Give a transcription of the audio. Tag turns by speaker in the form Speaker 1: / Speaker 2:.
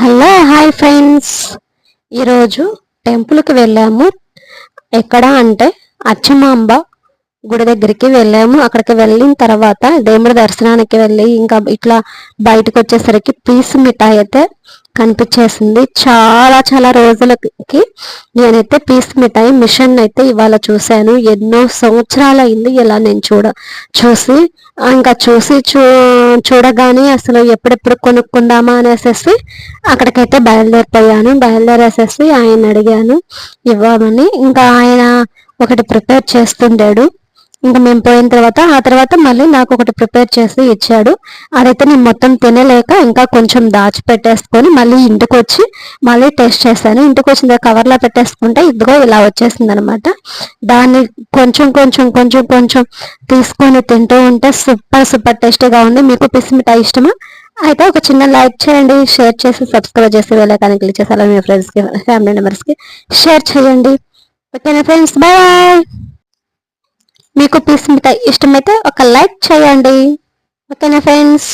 Speaker 1: Hello hi friends. ఈరోజు టెంపుల్కి వెళ్ళాము. ఎక్కడ అంటే అచ్చమాంబ గుడి దగ్గరికి వెళ్ళాము. అక్కడికి వెళ్ళిన తర్వాత దేవుడి దర్శనానికి వెళ్ళి ఇంకా ఇట్లా బయటకు వచ్చేసరికి పీస్ మిఠాయి అయితే కనిపించేసింది. చాలా చాలా రోజులకి నేనైతే పీస్ మిఠాయి మిషన్ అయితే ఇవాళ చూశాను. ఎన్నో సంవత్సరాలు అయింది ఇలా నేను చూడ చూసి ఇంకా చూసి చూ చూడగానే అసలు ఎప్పుడెప్పుడు కొనుక్కుందామా అనేసి అక్కడికైతే బయలుదేరిపోయాను. బయలుదేరేసేసి ఆయన అడిగాను ఇవ్వమని. ఇంకా ఆయన ఒకటి ప్రిపేర్ చేస్తుండాడు. ఇంకా మేము పోయిన తర్వాత ఆ తర్వాత మళ్ళీ నాకు ఒకటి ప్రిపేర్ చేసి ఇచ్చాడు. అదైతే నేను మొత్తం తినలేక ఇంకా కొంచెం దాచిపెట్టేసుకొని మళ్ళీ ఇంటికి వచ్చి మళ్ళీ టెస్ట్ చేశాను. ఇంటికి వచ్చిన కవర్లో పెట్టేసుకుంటే ఇదిగో ఇలా వచ్చేసింది అనమాట దాన్ని కొంచెం కొంచెం కొంచెం కొంచెం తీసుకొని తింటూ ఉంటే సూపర్ సూపర్ టేస్టీగా ఉంది. మీకు పిసిమిఠాయి ఇష్టమా? అయితే ఒక చిన్న లైక్ చేయండి. షేర్ చేసి సబ్స్క్రైబ్ చేసి వెళ్ళకాని క్లిక్ చేసి అలా మీ ఫ్రెండ్స్కి ఫ్యామిలీ మెంబర్స్కి షేర్ చేయండి. ఓకేనా ఫ్రెండ్స్ బాయ్ మీకు పీస్ మిఠాయి ఇష్టమైతే ఒక లైక్ చేయండి. ఓకేనా ఫ్రెండ్స్?